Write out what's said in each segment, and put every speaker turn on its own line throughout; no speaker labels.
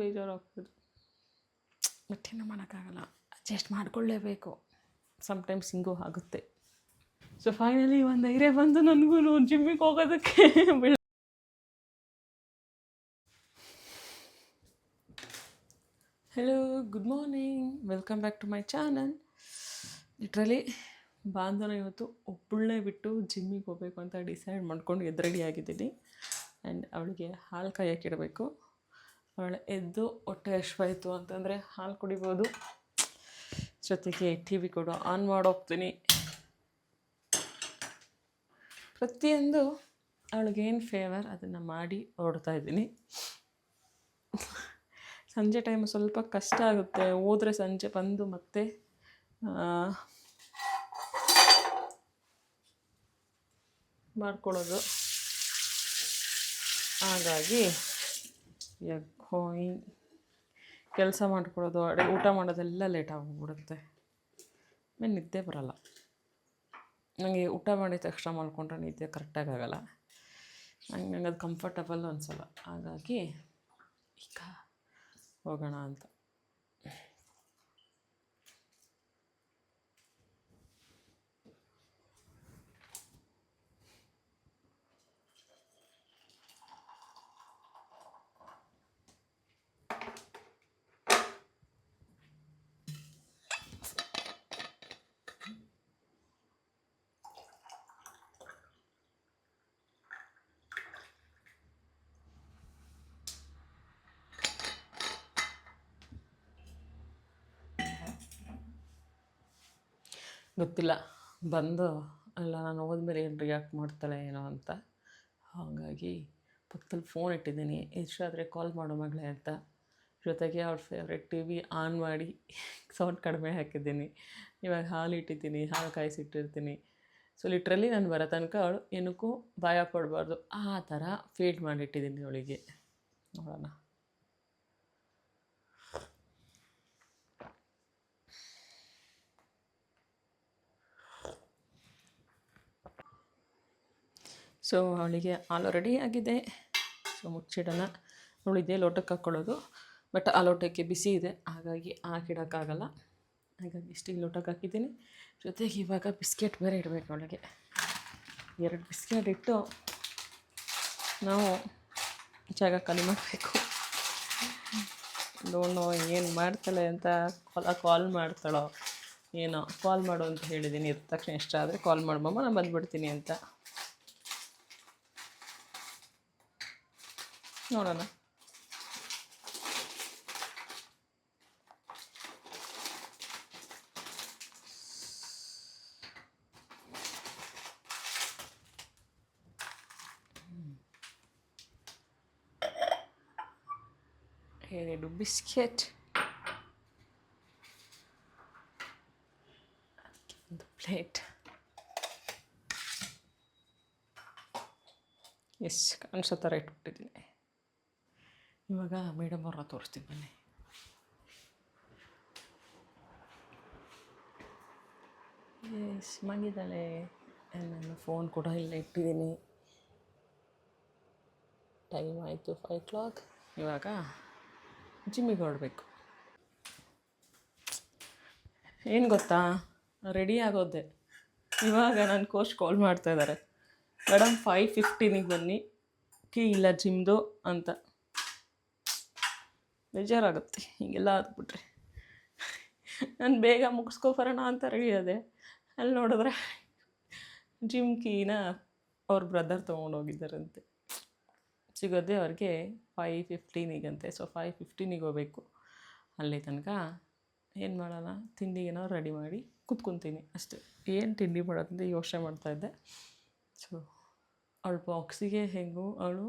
ಬೇಜಾರಾಗ್ತದೆ. But ಏನು ಮಾಡೋಕ್ಕಾಗಲ್ಲ. Adjust ಮಾಡ್ಕೊಳ್ಳೇಬೇಕು. ಸಮ್ಟೈಮ್ಸ್ ಹಿಂಗೂ ಆಗುತ್ತೆ. ಸೊ ಫೈನಲಿ ಒಂದು ಧೈರ್ಯ ಬಂದು ನನಗೂ ಜಿಮ್ಮಿಗೆ ಹೋಗೋದಕ್ಕೆ ಬಿಡ hello good morning welcome back to my channel literally ಬಾಂಧನ ಇವತ್ತು ಒಬ್ಬಳನ್ನೇ ಬಿಟ್ಟು ಜಿಮ್ಮಿಗೆ ಹೋಗಬೇಕು ಅಂತ ಡಿಸೈಡ್ ಮಾಡ್ಕೊಂಡು ಎದ್ರೆಡಿ ಆಗಿದ್ದೀನಿ. ಆ್ಯಂಡ್ ಅವಳಿಗೆ ಹಾಲು ಕಾಯಕ್ಕಿಡಬೇಕು ಅವಳು ಎದ್ದು ಹೊಟ್ಟೆ ಹಶ್ವಾಯಿತು ಅಂತಂದರೆ ಹಾಲು ಕುಡಿಬೋದು. ಜೊತೆಗೆ ಟಿ ವಿ ಕೂಡ ಆನ್ ಮಾಡೋಗ್ತೀನಿ ಪ್ರತಿಯೊಂದು ಅವಳಿಗೇನು ಫೇವರ್ ಅದನ್ನು ಮಾಡಿ ಓಡ್ತಾ ಇದ್ದೀನಿ. ಸಂಜೆ ಟೈಮ್ ಸ್ವಲ್ಪ ಕಷ್ಟ ಆಗುತ್ತೆ. ಹೋದರೆ ಸಂಜೆ ಬಂದು ಮತ್ತೆ ಮಾಡ್ಕೊಳ್ಳೋದು. ಹಾಗಾಗಿ ಹೋಗಿ ಕೆಲಸ ಮಾಡ್ಕೊಳ್ಳೋದು ಅಡುಗೆ ಊಟ ಮಾಡೋದೆಲ್ಲ ಲೇಟ್ ಆಗೋಗ್ಬಿಡುತ್ತೆ ಆಮೇಲೆ ನಿದ್ದೆ ಬರೋಲ್ಲ. ನನಗೆ ಊಟ ಮಾಡಿದ ತಕ್ಷಣ ಮಾಡಿಕೊಂಡ್ರೆ ನಿದ್ದೆ ಕರೆಕ್ಟಾಗಿ ಆಗೋಲ್ಲ. ನಂಗೆ ನಂಗೆ ಅದು ಕಂಫರ್ಟಬಲ್ ಅನಿಸಲ್ಲ. ಹಾಗಾಗಿ ಈಗ ಹೋಗೋಣ ಅಂತ. ಗೊತ್ತಿಲ್ಲ. ಬಂದು ಅಲ್ಲ, ನಾನು ಹೋದ್ಮೇಲೆ ಏನು ರಿಯಾಕ್ಟ್ ಮಾಡ್ತಾಳೆ ಏನೋ ಅಂತ. ಹಾಗಾಗಿ ಪಕ್ಕದಲ್ಲಿ ಫೋನ್ ಇಟ್ಟಿದ್ದೀನಿ. ಎಷ್ಟಾದರೆ ಕಾಲ್ ಮಾಡು ಮಗಳೇ ಅಂತ. ಜೊತೆಗೆ ಅವ್ರ ಫೇವ್ರೆಟ್ ಟಿ ವಿ ಆನ್ ಮಾಡಿ ಸೌಂಡ್ ಕಡಿಮೆ ಹಾಕಿದ್ದೀನಿ. ಇವಾಗ ಹಾಲು ಇಟ್ಟಿದ್ದೀನಿ, ಹಾಲು ಕಾಯಿಸಿಟ್ಟಿರ್ತೀನಿ. ಸೊ ಲಿಟ್ರಲಿ ನಾನು ಬರೋ ತನಕ ಅವಳು ಏನಕ್ಕೂ ಭಯ ಪಡಬಾರ್ದು. ಆ ಥರ ಫೀಡ್ ಮಾಡಿಟ್ಟಿದ್ದೀನಿ ಅವಳಿಗೆ. ನೋಡೋಣ. ಸೊ ಅವಳಿಗೆ ಹಾಲು ರೆಡಿ ಆಗಿದೆ. ಸೊ ಮುಚ್ಚಿಡೋಣ. ಅವಳಿದೆ ಲೋಟಕ್ಕೆ ಹಾಕ್ಕೊಳ್ಳೋದು. ಬಟ್ ಆ ಲೋಟಕ್ಕೆ ಬಿಸಿ ಇದೆ. ಹಾಗಾಗಿ ಹಾಕಿಡೋಕ್ಕಾಗಲ್ಲ ಹಾಗಾಗಿ ಸ್ಟೀಲ್ ಲೋಟಕ್ಕೆ ಹಾಕಿದ್ದೀನಿ. ಜೊತೆಗೆ ಇವಾಗ ಬಿಸ್ಕೆಟ್ ಬೇರೆ ಇಡಬೇಕು ಅವಳಿಗೆ. ಎರಡು ಬಿಸ್ಕೆಟ್ ಇಟ್ಟು ನಾವು ಜಾಗ ಖಾಲಿ ಮಾಡಬೇಕು. ನೋಡೋ ಏನು ಮಾಡ್ತಾಳೆ ಅಂತ ಕಾಲ ಕಾಲ್ ಮಾಡ್ತಾಳೋ ಏನೋ. ಕಾಲ್ ಮಾಡು ಅಂತ ಹೇಳಿದ್ದೀನಿ. ಇದ್ದ ತಕ್ಷಣ ಇಷ್ಟ ಆದರೆ ಕಾಲ್ ಮಾಡ್ಬಮ್ಮ ನಾನು ಬಂದುಬಿಡ್ತೀನಿ ಅಂತ. ನೋಡೋಣ ಎರಡು ಬಿಸ್ಕೆಟ್ ಒಂದು ಪ್ಲೇಟ್ ಎಸ್ ಕಾಣಿಸೋ ಥರ ಇಟ್ಬಿಟ್ಟಿದ್ದೀನಿ ಇವಾಗ ಮೇಡಮ್ ಅವ್ರನ್ನ ತೋರಿಸ್ತೀನಿ ಬನ್ನಿ. ಮಗಿದ್ದಾಳೆ ನಾನು ಫೋನ್ ಕೂಡ ಇಲ್ಲೇ ಇಟ್ಟಿದ್ದೀನಿ. ಟೈಮ್ ಆಯಿತು ಫೈವ್ ಕ್ಲಾಕ್ ಇವಾಗ ಜಿಮ್ಮಿಗೆ ಹೊರಡಬೇಕು. ಏನು ಗೊತ್ತಾ? ರೆಡಿ ಆಗೋದೆ. ಇವಾಗ ನನ್ನ ಕೋಚ್ ಕಾಲ್ ಮಾಡ್ತಾ ಇದ್ದಾರೆ ಮೇಡಮ್ ಫೈವ್ ಫಿಫ್ಟೀನಿಗೆ ಬನ್ನಿ. ಕೀ ಇಲ್ಲ ಜಿಮ್ದು ಅಂತ. ಬೇಜಾರಾಗುತ್ತೆ. ಹೀಗೆಲ್ಲ ಆದ್ಬಿಟ್ರೆ. ನಾನು ಬೇಗ ಮುಗಿಸ್ಕೊ ಬರೋಣ ಅಂತ ರೆಡಿ ಅದೇ ಅಲ್ಲಿ ನೋಡಿದ್ರೆ ಜಿಮ್ ಕೀನ ಅವ್ರ ಬ್ರದರ್ ತೊಗೊಂಡೋಗಿದ್ದಾರಂತೆ. ಸಿಗೋದೆ ಅವ್ರಿಗೆ ಫೈ ಫಿಫ್ಟೀನಿಗಂತೆ ಸೊ ಫೈವ್ ಫಿಫ್ಟೀನಿಗೆ ಹೋಗ್ಬೇಕು. ಅಲ್ಲಿ ತನಕ ಏನು ಮಾಡೋಣ? ತಿಂಡಿಗೇನೋ ರೆಡಿ ಮಾಡಿ ಕುತ್ಕೊತೀನಿ ಅಷ್ಟೇ. ಏನು ತಿಂಡಿ ಮಾಡೋದಂತ ಯೋಚನೆ ಮಾಡ್ತಾಯಿದ್ದೆ ಸೊ ಅವಳು ಬಾಕ್ಸಿಗೆ ಹೆಂಗು, ಅವಳು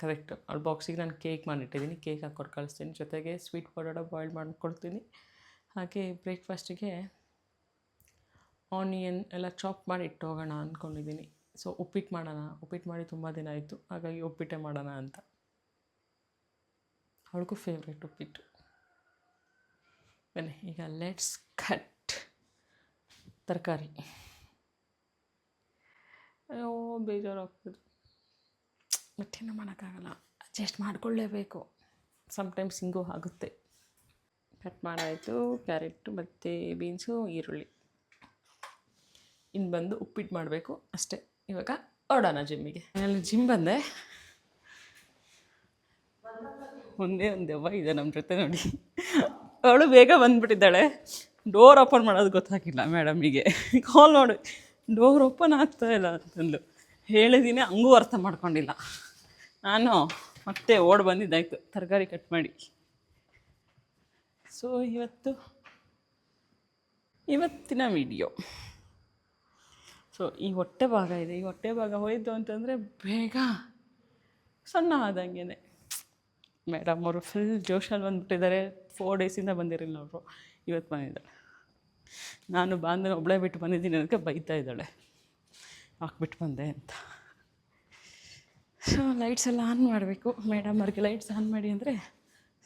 ಕರೆಕ್ಟು ಅವ್ಳ ಬಾಕ್ಸಿಗೆ ನಾನು ಕೇಕ್ ಮಾಡಿಟ್ಟಿದ್ದೀನಿ ಕೇಕ್ ಹಾಕ್ಕೊಟ್ಟು ಕಳಿಸ್ತೀನಿ. ಜೊತೆಗೆ ಸ್ವೀಟ್ ಪೊಟಾಟೊ ಬಾಯ್ಲ್ ಮಾಡ್ಕೊಡ್ತೀನಿ ಹಾಗೆ ಬ್ರೇಕ್ಫಾಸ್ಟಿಗೆ ಆನಿಯನ್ ಎಲ್ಲ ಚಾಪ್ ಮಾಡಿ ಇಟ್ಟು ಹೋಗೋಣ ಅಂದ್ಕೊಂಡಿದ್ದೀನಿ ಸೊ ಉಪ್ಪಿಟ್ಟು ಮಾಡೋಣ. ಉಪ್ಪಿಟ್ಟು ಮಾಡಿ ತುಂಬ ದಿನ ಆಯಿತು. ಹಾಗಾಗಿ ಉಪ್ಪಿಟ್ಟೆ ಮಾಡೋಣ ಅಂತ. ಅವಳಿಗೂ ಫೇವ್ರೇಟ್ ಉಪ್ಪಿಟ್ಟು. ಬನ್ನಿ, ಈಗ ಲೆಟ್ಸ್ ಕಟ್ ತರಕಾರಿ. ಅಯ್ಯೋ, ಬೇಜಾರಾಗ್ತದೆ. ಬಟ್ ಮಾಡೋಕ್ಕಾಗಲ್ಲ. ಅಡ್ಜಸ್ಟ್ ಮಾಡ್ಕೊಳ್ಳೇಬೇಕು. ಸಮ್ಟೈಮ್ಸ್ ಹಿಂಗೂ ಆಗುತ್ತೆ. ಕಟ್ ಮಾಡಾಯಿತು ಕ್ಯಾರೆಟು ಮತ್ತು ಬೀನ್ಸು ಈರುಳ್ಳಿ. ಇನ್ನು ಬಂದು ಉಪ್ಪಿಟ್ಟು ಮಾಡಬೇಕು ಅಷ್ಟೇ. ಇವಾಗ ಹೊಡೋಣ ಜಿಮ್ಮಿಗೆ ನಾನು ಜಿಮ್ ಬಂದೆ. ಒಂದೇ ಒಂದು ದೆವ್ವ ಇದೆ ನಮ್ಮ ಜೊತೆ ನೋಡಿ. ಅವಳು ಬೇಗ ಬಂದುಬಿಟ್ಟಿದ್ದಾಳೆ. ಡೋರ್ ಓಪನ್ ಮಾಡೋದು ಗೊತ್ತಾಗಿಲ್ಲ ಮೇಡಮಿಗೆ ಕಾಲ್ ನೋಡಿ. ಡೋರ್ ಓಪನ್ ಆಗ್ತಾ ಇಲ್ಲ ಅಂತಂದು ಹೇಳಿದ್ದೀನಿ ಹಂಗೂ ಅರ್ಥ ಮಾಡ್ಕೊಂಡಿಲ್ಲ. ನಾನು ಮತ್ತೆ ಓಡ್ ಬಂದಿದ್ದಾಯ್ತು. ತರಕಾರಿ ಕಟ್ ಮಾಡಿ. ಸೊ ಇವತ್ತು, ಇವತ್ತಿನ ವಿಡಿಯೋ ಸೊ ಈ ಹೊಟ್ಟೆ ಭಾಗ ಇದೆ. ಈ ಹೊಟ್ಟೆ ಭಾಗ ಹೋಯಿತು ಅಂತಂದರೆ ಬೇಗ ಸಣ್ಣ ಆದಂಗೆ ಮೇಡಮ್ ಅವರು ಫುಲ್ ಜೋಶಲ್ಲಿ ಬಂದುಬಿಟ್ಟಿದ್ದಾರೆ. ಫೋರ್ ಡೇಸಿಂದ ಬಂದಿರಲಿಲ್ಲ ಅವರು. ಇವತ್ತು ಬಂದಿದ್ದಾಳೆ ನಾನು ಬಾಂಧನ ಒಬ್ಬಳೇ ಬಿಟ್ಟು ಬಂದಿದ್ದೀನಿ ಅದಕ್ಕೆ ಬೈತಾ ಇದ್ದಾಳೆ. ಹಾಕ್ಬಿಟ್ಟು ಬಂದೆ ಅಂತ. ಸೊ ಲೈಟ್ಸ್ ಎಲ್ಲ ಆನ್ ಮಾಡಬೇಕು. ಮೇಡಮ್ ಅವ್ರಿಗೆ ಲೈಟ್ಸ್ ಆನ್ ಮಾಡಿ ಅಂದರೆ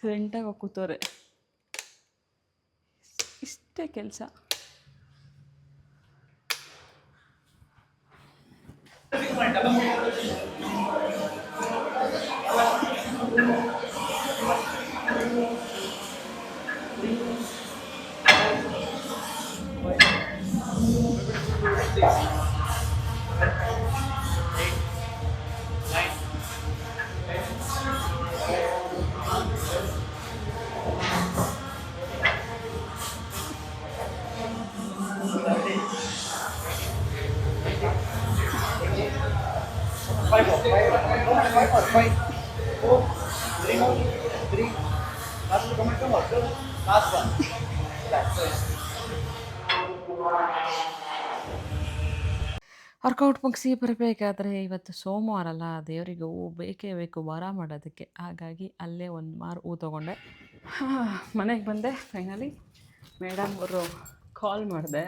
ಸೆಂಟಾಗಿ ಕೂತವ್ರೆ. ಇಷ್ಟೇ ಕೆಲಸ. ವರ್ಕೌಟ್ ಮುಗಿಸಿ ಬರಬೇಕಾದ್ರೆ ಇವತ್ತು ಸೋಮವಾರ ಅಲ್ಲ ದೇವರಿಗೆ ಹೂ ಬೇಕೇ ಬೇಕು ವಾರ ಮಾಡೋದಕ್ಕೆ. ಹಾಗಾಗಿ ಅಲ್ಲೇ ಒಂದು ಮಾರು ಹೂ ತೊಗೊಂಡೆ. ಮನೆಗೆ ಬಂದೆ ಫೈನಲಿ ಮೇಡಮ್ ಅವರು ಕಾಲ್ ಮಾಡಿದೆ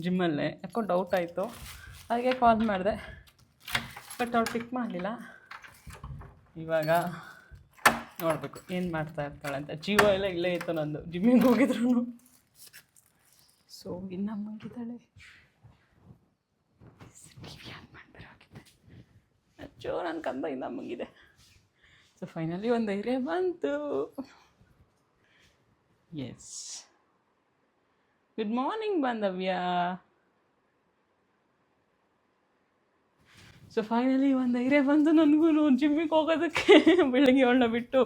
ಜಿಮ್ಮಲ್ಲೇ ಯಾಕೋ ಡೌಟ್ ಆಯಿತು. ಹಾಗೆ ಕಾಲ್ ಮಾಡಿದೆ. ಬಟ್ ಅವ್ರು ಪಿಕ್ ಮಾಡಲಿಲ್ಲ. ಇವಾಗ ನೋಡಬೇಕು, ಏನು ಮಾಡ್ತಾ ಇರ್ತಾಳೆ ಅಂತ. ಜೀವ ಎಲ್ಲ ಇಲ್ಲೇ ಇತ್ತು ನಂದು. ಜಿಮ್ಮಿಗೆ ಹೋಗಿದ್ರು ಸೊ ಇನ್ನು ಮಾಡಬೇಕಾಗಿದೆ ಅಚ್ಚೋ ನನ್ನ ಕಂದ ಇಲ್ಲ ಮುಗಿದೆ. ಸೊ ಫೈನಲಿ ಒಂದು ಧೈರ್ಯ ಬಂತು. Yes good morning Bandhavya. So finally ಒಂದು ಧೈರ್ಯ ಬಂದು ನನಗೂ ಜಿಮ್ಮಿಗೆ ಹೋಗೋದಕ್ಕೆ ಬೆಳಗ್ಗೆ ಅವಳನ್ನ ಬಿಟ್ಟು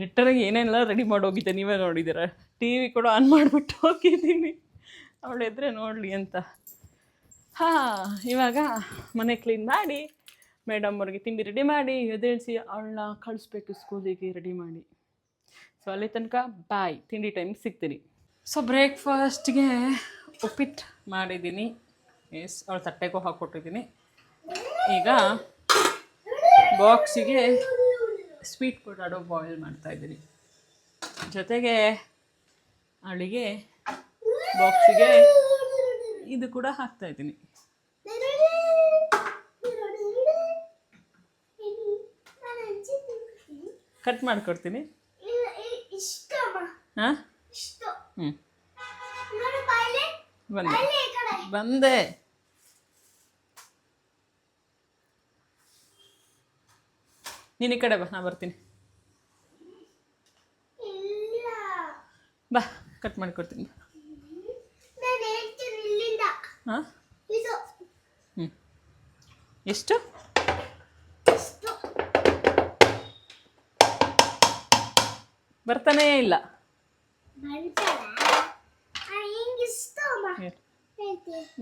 ನೆಟ್ಟರಾಗಿ ಏನೇನೆಲ್ಲ ರೆಡಿ ಮಾಡಿ ಹೋಗಿದ್ದೆ ನೀವೇ ನೋಡಿದ್ದೀರ? ಟಿ ವಿ ಕೂಡ ಆನ್ ಮಾಡಿಬಿಟ್ಟು ಹೋಗಿದ್ದೀನಿ. ಅವಳು ಎದ್ರೆ ನೋಡಲಿ ಅಂತ. ಹಾಂ, ಇವಾಗ ಮನೆ ಕ್ಲೀನ್ ಮಾಡಿ ಮೇಡಮ್ ಅವ್ರಿಗೆ ತಿಂಡಿ ರೆಡಿ ಮಾಡಿ, ಎದ್ದೇಳಿಸಿ ಅವಳನ್ನ ಕಳಿಸ್ಬೇಕು ಸ್ಕೂಲಿಗೆ ರೆಡಿ ಮಾಡಿ. ಸೊ ಅಲ್ಲಿ ತನಕ ಬಾಯ್ ತಿಂಡಿ ಟೈಮ್ ಸಿಗ್ತೀನಿ. ಸೊ ಬ್ರೇಕ್ಫಾಸ್ಟ್ಗೆ ಉಪ್ಪಿಟ್ಟು ಮಾಡಿದ್ದೀನಿ. ಎಸ್ ಅವಳು ತಟ್ಟೆಗೂ ಹಾಕ್ಕೊಟ್ಟಿದ್ದೀನಿ. ಈಗ ಬಾಕ್ಸಿಗೆ ಸ್ವೀಟ್ ಪೊಟ್ಯಾಟೊ ಬಾಯ್ಲ್ ಮಾಡ್ತಾಯಿದ್ದೀನಿ ಜೊತೆಗೆ ಅಳಿಗೆ ಬಾಕ್ಸಿಗೆ ಇದು ಕೂಡ ಹಾಕ್ತಾ ಇದ್ದೀನಿ. ಕಟ್ ಮಾಡಿಕೊಡ್ತೀನಿ. ಹಾಂ? ಹ್ಞೂ ಬಂದೆ. ಬಂದೆ. ನೀನು ಈ ಕಡೆ ಬಾ ನಾ ಬರ್ತೀನಿ. ಬಾ ಕಟ್ ಮಾಡಿಕೊಡ್ತೀನಿ ಹಾಂ? ಹ್ಞೂ ಎಷ್ಟು? ಬರ್ತಾನೇ ಇಲ್ಲ.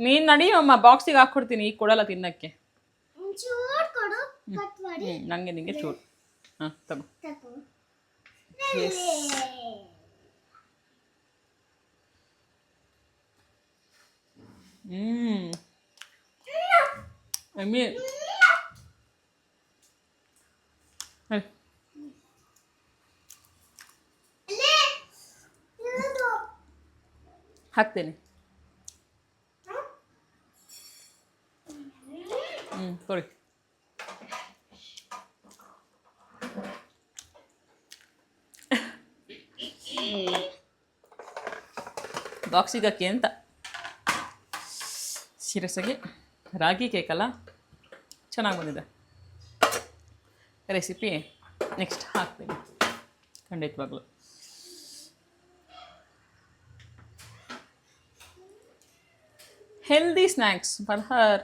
ನೀನು ನಡಿಯಮ್ಮ ಬಾಕ್ಸಿಗೆ ಹಾಕ್ಕೊಡ್ತೀನಿ ಈಗ ಕೊಡಲ್ಲ ತಿನ್ನಕ್ಕೆ.
ಕಟ್ ಮಾಡಿ
ಹ್ಞೂ ನನಗೆ ನಿಂಗೆ ಚೂರು ಹಾಂ ತಗೋ
ತಗೋ
ಎಸ್ ಹ್ಞೂ ಎಮ್ಮಿ ಹೇಳಿ
ಅಲ್ಲೇ ಇರೋದು
ಹಾಕ್ತೇನೆ ಹ್ಞೂ ಕೊಡಿ ಬಾಕ್ಸಿಗೆ ಹಾಕಿ ಅಂತ. ಸೀರಿಯಸ್ಸಾಗಿ ರಾಗಿ ಕೇಕಲ್ಲ, ಚೆನ್ನಾಗಿ ಬಂದಿದೆ. ರೆಸಿಪಿ ನೆಕ್ಸ್ಟ್ ಹಾಕ್ತೀನಿ, ಖಂಡಿತವಾಗ್ಲೂ. Healthy snacks for her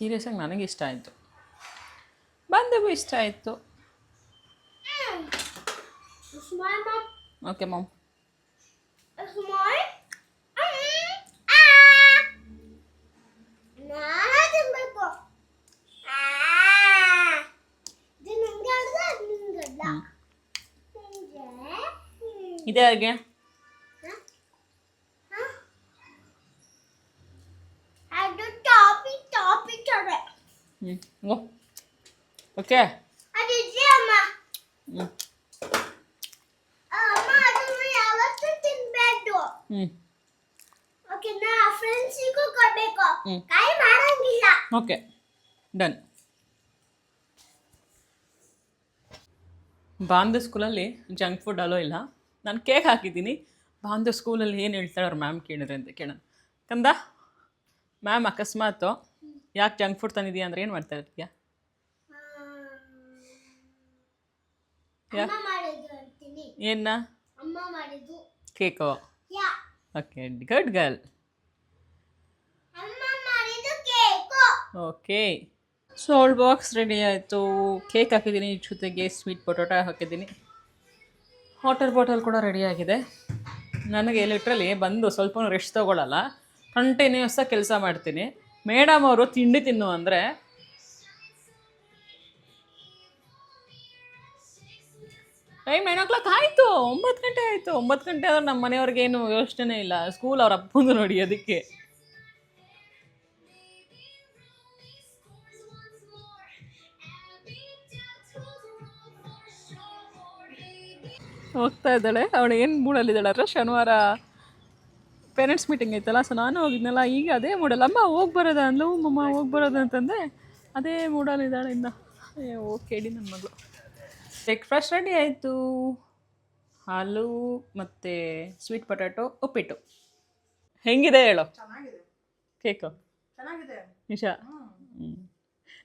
serious ಆಗಿ ನನಗೆ ಇಷ್ಟ ಆಯಿತು ಬಂದೆವು ಇಷ್ಟ ಆಯಿತು
Smile, mom.
Okay mom
Smile. ಆ ನಾನೇ ತಿನ್ಬೇಕು ಆ ಇದು ನಿಂಗೆ ಅಡ್ದ ಅದು ನಿಂಗೆ ಅಡ್ದ ನಿಂಗೆ ಹ್ಮ್.
ಇದೇ ಹಾಗೆ
ಹ? ಹ? ಅದು ಟಾಪಿ ಟಾಪಿ ಚೊಡೆ
ಹ್ಞೂ ಓಕೆ ಹ್ಞೂ ಹ್ಞೂ
ಓಕೆ
ಡನ್ ಬಾಂಧ ಸ್ಕೂಲಲ್ಲಿ ಜಂಕ್ ಫುಡ್ ಅಲೋ ಇಲ್ಲ. ನಾನು ಕೇಕ್ ಹಾಕಿದ್ದೀನಿ. ಬಾಂಧ ಸ್ಕೂಲಲ್ಲಿ ಏನು ಹೇಳ್ತಾಳೆ ಅವ್ರು ಮ್ಯಾಮ್ ಕೇಳಿದ್ರೆ ಅಂತ ಕೇಳೋಣ. ಕಂದ? ಮ್ಯಾಮ್ ಅಕಸ್ಮಾತು. ಯಾಕೆ ಜಂಕ್ ಫುಡ್ ತಂದಿದ್ಯಾ ಅಂದ್ರೆ ಏನು ಮಾಡ್ತಾ ಇರ್ತೀಯ ಯಾ
ಅಮ್ಮ ಮಾಡಿದ್ದು ಅಂತೀನಿ
ಏನ cake. Okay good girl
so
okay sold box ready ಆಯಿತು. ಕೇಕ್ ಹಾಕಿದ್ದೀನಿ ಜೊತೆಗೆ ಸ್ವೀಟ್ ಪೊಟೊಟೊ ಹಾಕಿದ್ದೀನಿ. ವಾಟರ್ ಬಾಟಲ್ ಕೂಡ ರೆಡಿ ಆಗಿದೆ. ನನಗೆ ಲಿಟ್ರಲಿ ಬಂದು ಸ್ವಲ್ಪ ರೆಸ್ಟ್ ತೊಗೊಳ್ಳಲ್ಲ ಕಂಟಿನ್ಯೂಸ್ ಆಗಿ ಕೆಲಸ ಮಾಡ್ತೀನಿ. ಮೇಡಮ್ ಅವರು ತಿಂಡಿ ತಿನ್ನು ಅಂದರೆ ಟೈಮ್ ನೈನ್ ಓ ಕ್ಲಾಕ್ ಆಯಿತು, ಒಂಬತ್ತು ಗಂಟೆ ಆಯಿತು. ಒಂಬತ್ತು ಗಂಟೆ ಆದ್ರೆ ನಮ್ಮ ಮನೆಯವ್ರಿಗೆ ಏನು ಯೋಚನೆ ಇಲ್ಲ. ಸ್ಕೂಲ್ ಅವ್ರ ಅಪ್ಪಂದು ನೋಡಿ ಅದಕ್ಕೆ. ಹೋಗ್ತಾ ಇದ್ದಾಳೆ. ಅವಳು ಏನು ಮೂಡಲ್ಲಿದ್ದಾಳೆ? ಅಂದರೆ ಶನಿವಾರ ಪೇರೆಂಟ್ಸ್ ಮೀಟಿಂಗ್ ಐತಲ್ಲ ಸೊ ನಾನು ಹೋಗಿದ್ನಲ್ಲ, ಈಗ ಅದೇ ಮೂಡಲ್ಲ. ಅಮ್ಮ, ಹೋಗಿ ಬರೋದ? ಅಂದ್ಲು ಮಮ್ಮ ಹೋಗಿ ಬರೋದು? ಅದೇ ಮೂಡಲ್ಲಿದ್ದಾಳೆ ಇನ್ನು. ಏ, ಓಕೆ ಕೇಳಿ ನನ್ನ ಮಗಳು. ಬ್ರೇಕ್ಫಾಸ್ಟ್ ರೆಡಿ ಆಯಿತು. ಹಾಲು ಮತ್ತು ಸ್ವೀಟ್ ಪೊಟ್ಯಾಟೊ ಉಪ್ಪಿಟ್ಟು. ಹೆಂಗಿದೆ ಹೇಳು? ಕೇಕು? ನಿಶಾ?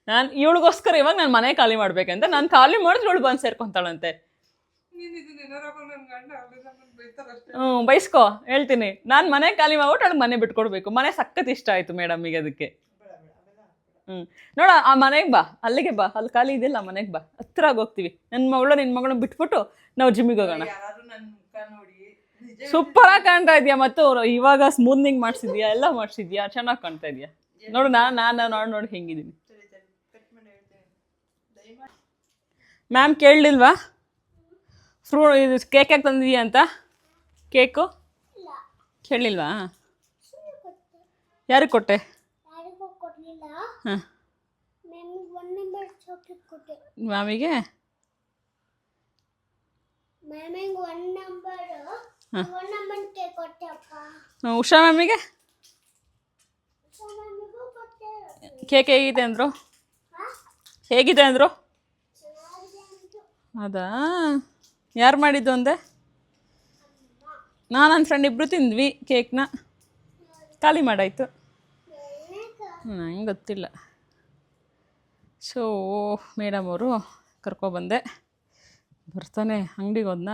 ನಾನು ಇವಳಿಗೋಸ್ಕರ ಇವಾಗ ನಾನು ಮನೆ ಖಾಲಿ ಮಾಡ್ಬೇಕಂತ ನಾನು ಖಾಲಿ ಮಾಡಿದ್ರೆ ಇವಳು ಬಂದು ಸೇರ್ಕೊಂತಾಳಂತೆ. ಹ್ಞೂ ಬೈಸ್ಕೋ ಹೇಳ್ತೀನಿ. ನಾನು ಮನೆ ಖಾಲಿ ಮಾಡ್ಬಿಟ್ಟು ಅವಳಿಗೆ ಮನೆ ಬಿಟ್ಕೊಡ್ಬೇಕು. ಮನೆ ಸಖತ್ ಇಷ್ಟ ಆಯಿತು ಮೇಡಮಿಗೆ ಅದಕ್ಕೆ. ಹ್ಞೂ ನೋಡ ಆ ಮನೆಗೆ ಬಾ ಅಲ್ಲಿಗೆ ಬಾ ಅಲ್ಲಿ ಖಾಲಿ ಇದೆಯಲ್ಲ ಮನೆಗೆ ಬಾ. ಹತ್ರ ಹೋಗ್ತೀವಿ. ನನ್ನ ಮಗಳು ನಿನ್ನ ಮಗಳನ್ನ ಬಿಟ್ಬಿಟ್ಟು ನಾವು ಜಿಮ್ಮಿಗೆ ಹೋಗೋಣ. ಸೂಪರ್ ಆಗಿ ಕಾಣ್ತಾ ಇದೆಯಾ ಮತ್ತು ಇವಾಗ ಸ್ಮೂತ್ನಿಂಗ್ ಮಾಡಿಸಿದ್ಯಾ ಎಲ್ಲ ಮಾಡಿಸಿದ್ಯಾ ಚೆನ್ನಾಗಿ ಕಾಣ್ತಾ ಇದೆಯಾ? ನೋಡು ನಾನು ನಾನು ನೋಡಿ ನೋಡಿ ಹೆಂಗಿದ್ದೀನಿ ಮ್ಯಾಮ್ ಕೇಳಲಿಲ್ವಾ ಫ್ರೂ ಇದು ಕೇಕ್ ಯಾಕೆ ತಂದಿದ್ಯಾ ಅಂತ? ಕೇಕು ಕೇಳಲಿಲ್ವಾ?
ಕೊಟ್ಟೆ.
ಯಾರಿಗೆ ಕೊಟ್ಟೆ? ಹಾಂ. ಹ್ಮ್, ಉಷಾ ಮ್ಯಾಮಿಗೆ ಕೇಕ್ ಹೇಗಿದೆ ಅಂದರು? ಹೇಗಿದೆ ಅಂದರು? ಅದಾ ಯಾರು ಮಾಡಿದ್ದು ಅಂದೆ? ನಾನು ನನ್ನ ಫ್ರೆಂಡ್ ಇಬ್ಬರು ತಿಂದ್ವಿ ಕೇಕ್ನ. ಖಾಲಿ ಮಾಡಾಯಿತು. ನಂಗೆ ಗೊತ್ತಿಲ್ಲ. ಸೊ ಮೇಡಮ್ ಅವರು ಕರ್ಕೊಬಂದೆ ಬರ್ತಾನೆ ಅಂಗಡಿಗೆ ಹೋದ್ನ.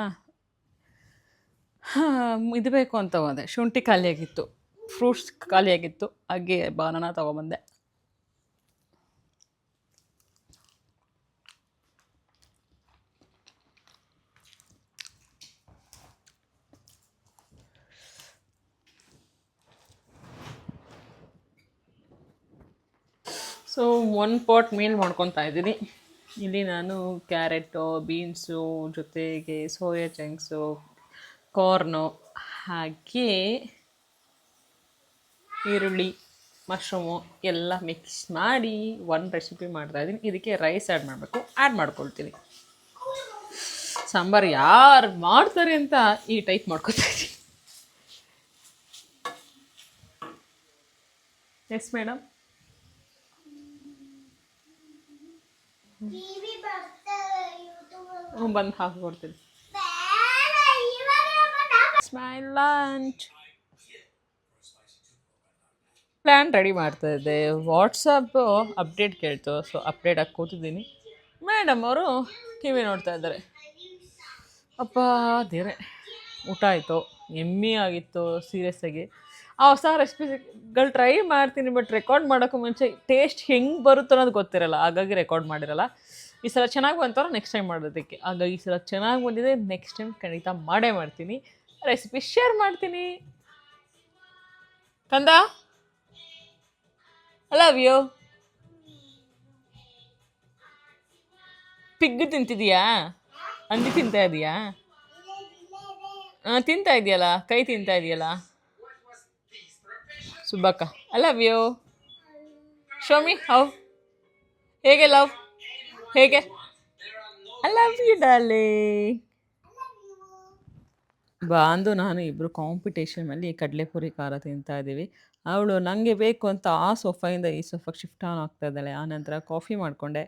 ಇದು ಬೇಕು ಅಂತ ಹೋದೆ. ಶುಂಠಿ ಖಾಲಿಯಾಗಿತ್ತು. ಫ್ರೂಟ್ಸ್ ಖಾಲಿಯಾಗಿತ್ತು. ಹಾಗೆ ಬಾನನ ತೊಗೊಬಂದೆ. ಸೊ ಒನ್ ಪಾಟ್ ಮೀಲ್ ಮಾಡ್ಕೊತಾ ಇದ್ದೀನಿ. ಇಲ್ಲಿ ನಾನು ಕ್ಯಾರೆಟು ಬೀನ್ಸು ಜೊತೆಗೆ ಸೋಯಾ ಚಂಕ್ಸು ಕಾರ್ನು ಹಾಗೆ ಈರುಳ್ಳಿ ಮಶ್ರೂಮು ಎಲ್ಲ ಮಿಕ್ಸ್ ಮಾಡಿ ಒನ್ ರೆಸಿಪಿ ಮಾಡ್ತಾಯಿದ್ದೀನಿ ಇದಕ್ಕೆ ರೈಸ್ ಆ್ಯಡ್ ಮಾಡಬೇಕು. ಆ್ಯಡ್ ಮಾಡ್ಕೊಳ್ತೀನಿ. ಸಾಂಬಾರು ಯಾರು ಮಾಡ್ತಾರೆ ಅಂತ ಈ ಟೈಪ್ ಮಾಡ್ಕೊತಾ ಇದ್ದೀನಿ. ಎಸ್ ಮೇಡಮ್ ಹ್ಞೂ ಬಂದು ಹಾಕ್ಕೊಡ್ತೀನಿ ಮೈ ಲಂಚ್ ಪ್ಲ್ಯಾನ್ ರೆಡಿ ಮಾಡ್ತಾ ಇದ್ದೆ. ವಾಟ್ಸಪ್ಪು ಅಪ್ಡೇಟ್ ಕೇಳ್ತು ಸೊ ಅಪ್ಡೇಟ್ ಆಗಿ ಕೂತಿದ್ದೀನಿ. ಮೇಡಮ್ ಅವರು ಟಿ ವಿ ನೋಡ್ತಾ ಇದ್ದಾರೆ. ಅಪ್ಪ ದೇವ್ರೆ. ಊಟ ಆಯಿತು. ಎಮ್ಮಿ ಆಗಿತ್ತು ಸೀರಿಯಸ್ ಆಗಿ. ಆ ಹೊಸ ರೆಸಿಪಿಗಳು ಟ್ರೈ ಮಾಡ್ತೀನಿ ಬಟ್ ರೆಕಾರ್ಡ್ ಮಾಡೋಕ್ಕೂ ಮುಂಚೆ ಟೇಸ್ಟ್ ಹೆಂಗೆ ಬರುತ್ತೆ ಅನ್ನೋದು ಗೊತ್ತಿರಲ್ಲ. ಹಾಗಾಗಿ ರೆಕಾರ್ಡ್ ಮಾಡಿರಲ್ಲ. ಈ ಸಲ ಚೆನ್ನಾಗಿ ಬಂತಾರ ನೆಕ್ಸ್ಟ್ ಟೈಮ್ ಮಾಡೋದಕ್ಕೆ. ಹಾಗಾಗಿ ಈ ಸಲ ಚೆನ್ನಾಗಿ ಬಂದಿದೆ ನೆಕ್ಸ್ಟ್ ಟೈಮ್ ಖಂಡಿತ ಮಾಡೇ ಮಾಡ್ತೀನಿ. ರೆಸಿಪಿ ಶೇರ್ ಮಾಡ್ತೀನಿ. ಕಂದ? ಐ ಲವ್ ಯು ಪಿಗ್ ತಿಂತಿದೀಯಾ? ಅಂದಿ ತಿಂತಾ ಇದೀಯಾ? ತಿಂತಾ ಇದೆಯಲ್ಲ? ಕೈ ತಿಂತಾ ಇದೆಯಲ್ಲ? Subbakka I love you show me how ಹೇಗೆ ಲವ್ ಹೇಗೆ ಐ ಲವ್ ಯು ಬಾ ಅಂದು ನಾನು ಇಬ್ಬರು ಕಾಂಪಿಟೇಷನಲ್ಲಿ ಕಡಲೆಪುರಿ ಖಾರ ತಿಂತಾ ಇದ್ದೀವಿ. ಅವಳು ನನಗೆ ಬೇಕು ಅಂತ ಆ ಸೋಫಾಯಿಂದ ಈ ಸೋಫಾಗೆ ಶಿಫ್ಟ್ ಆನ್ ಆಗ್ತಾ ಇದ್ದಾಳೆ. ಆನಂತರ ಕಾಫಿ ಮಾಡಿಕೊಂಡೆ.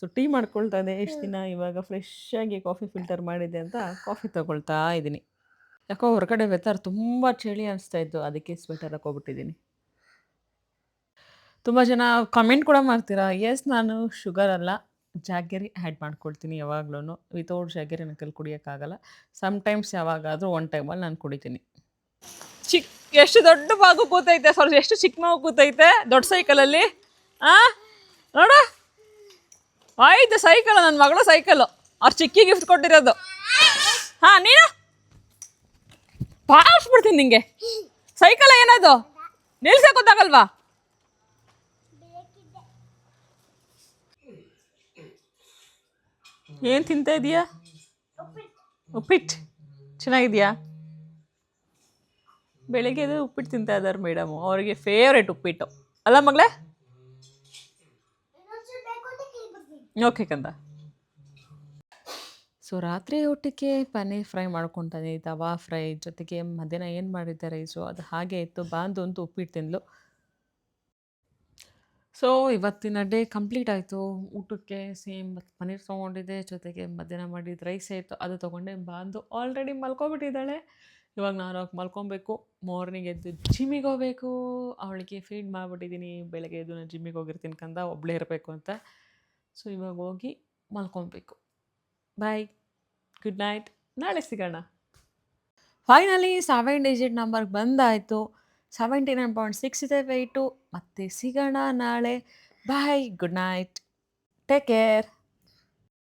ಸೊ ಟೀ ಮಾಡ್ಕೊಳ್ತಾ ಇದೆ ಎಷ್ಟು ದಿನ ಇವಾಗ ಫ್ರೆಶ್ ಆಗಿ ಕಾಫಿ ಫಿಲ್ಟರ್ ಮಾಡಿದೆ ಅಂತ ಕಾಫಿ ತಗೊಳ್ತಾ ಇದ್ದೀನಿ. ಯಾಕೋ ಹೊರಗಡೆ ವೆದರ್ ತುಂಬ ಚಳಿ ಅನಿಸ್ತಾ ಇತ್ತು. ಅದಕ್ಕೆ ಸ್ವೆಟರ್ ಹಾಕೋಬಿಟ್ಟಿದ್ದೀನಿ ತುಂಬ ಜನ ಕಮೆಂಟ್ ಕೂಡ ಮಾಡ್ತೀರಾ? ಎಸ್ ನಾನು ಶುಗರ್ ಅಲ್ಲ. ಜಾಗರಿ ಆ್ಯಡ್ ಮಾಡ್ಕೊಳ್ತೀನಿ ಯಾವಾಗ್ಲೂ ವಿತೌಟ್ ಜಾಗರಿ ನಕಲ್ ಕೈಲಿ ಕುಡಿಯೋಕ್ಕಾಗಲ್ಲ. ಸಮ್ಟೈಮ್ಸ್ ಯಾವಾಗಾದರೂ ಒನ್ ಟೈಮಲ್ಲಿ ನಾನು ಕುಡಿತೀನಿ. ಚಿಕ್ಕ ಎಷ್ಟು ದೊಡ್ಡ ಬಾಗು ಕೂತೈತೆ ಸ್ವಲ್ಪ ಎಷ್ಟು ಚಿಕ್ಕ ಮಗು ಕೂತೈತೆ? ದೊಡ್ಡ ಸೈಕಲಲ್ಲಿ ಆ? ನೋಡ. ಆಯ್ತು ಸೈಕಲ್ ನನ್ನ ಮಗಳ ಸೈಕಲ್ ಅವ್ರು ಚಿಕ್ಕಿ ಗಿಫ್ಟ್ ಕೊಟ್ಟಿರೋದು. ಹಾಂ, ನೀನು? ಬಿಡ್ತೀನಿ ನಿಂಗೆ. ಸೈಕಲ್ ಏನದು? ನಿಲ್ಸಕ್ಕೆ ಗೊತ್ತಾಗಲ್ವಾ? ಏನು ತಿಂತಾ ಇದೀಯಾ? ಉಪ್ಪಿಟ್ಟು ಚೆನ್ನಾಗಿದೆಯಾ? ಬೆಳಿಗ್ಗೆ ಅದು ಉಪ್ಪಿಟ್ಟು ತಿಂತಾ ಇದ್ದಾರೆ ಮೇಡಮು. ಅವರಿಗೆ ಫೇವ್ರೇಟ್ ಉಪ್ಪಿಟ್ಟು. ಅಲ್ಲ ಮಗಳೇ? ಓಕೆ ಕಂದ. ಸೊ ರಾತ್ರಿ ಊಟಕ್ಕೆ ಪನ್ನೀರ್ ಫ್ರೈ ಮಾಡ್ಕೊತಾನೆ ತವಾ ಫ್ರೈ ಜೊತೆಗೆ ಮಧ್ಯಾಹ್ನ ಏನು ಮಾಡಿದ್ದೆ ರೈಸು ಅದು ಹಾಗೆ ಇತ್ತು. ಬಾಂದು ಅಂತೂ ಉಪ್ಪಿಟ್ಟು ತಿಂದ್ಲು. ಸೊ ಇವತ್ತಿನ ಡೇ ಕಂಪ್ಲೀಟ್ ಆಯಿತು. ಊಟಕ್ಕೆ ಸೇಮ್ ಪನ್ನೀರ್ ತೊಗೊಂಡಿದ್ದೆ. ಜೊತೆಗೆ ಮಧ್ಯಾಹ್ನ ಮಾಡಿದ ರೈಸ್ ಆಯಿತು. ಅದು ತೊಗೊಂಡೆ. ಬಾಂದು ಆಲ್ರೆಡಿ ಮಲ್ಕೊಬಿಟ್ಟಿದ್ದಾಳೆ. ಇವಾಗ ನಾನು ಅವ್ರಿಗೆ ಮಲ್ಕೊಬೇಕು. ಮಾರ್ನಿಂಗ್ ಎದ್ದು ಜಿಮ್ಮಿಗೆ ಹೋಗಬೇಕು. ಅವಳಿಗೆ ಫೀಡ್ ಮಾಡಿಬಿಟ್ಟಿದ್ದೀನಿ ಬೆಳಗ್ಗೆ ಎದ್ದು ನಾನು ಜಿಮ್ಮಿಗೆ ಹೋಗಿರ್ತೀನಿ ಕಂದ. ಒಬ್ಬಳೇ ಇರಬೇಕು ಅಂತ. ಸೊ ಇವಾಗ ಹೋಗಿ ಮಲ್ಕೊಬೇಕು. ಬಾಯ್ ಗುಡ್ ನೈಟ್ ನಾಳೆ ಸಿಗೋಣ. ಫೈನಲಿ ಸೆವೆನ್ ಡಿಜಿಟ್ ನಂಬರ್ಗೆ ಬಂದಾಯಿತು. ಸೆವೆಂಟಿ ನೈನ್ ಪಾಯಿಂಟ್ ಸಿಕ್ಸ್ ಇದೆ ವೆಯ್ಟು ಮತ್ತೆ ಸಿಗೋಣ ನಾಳೆ. Bye good night. Take care.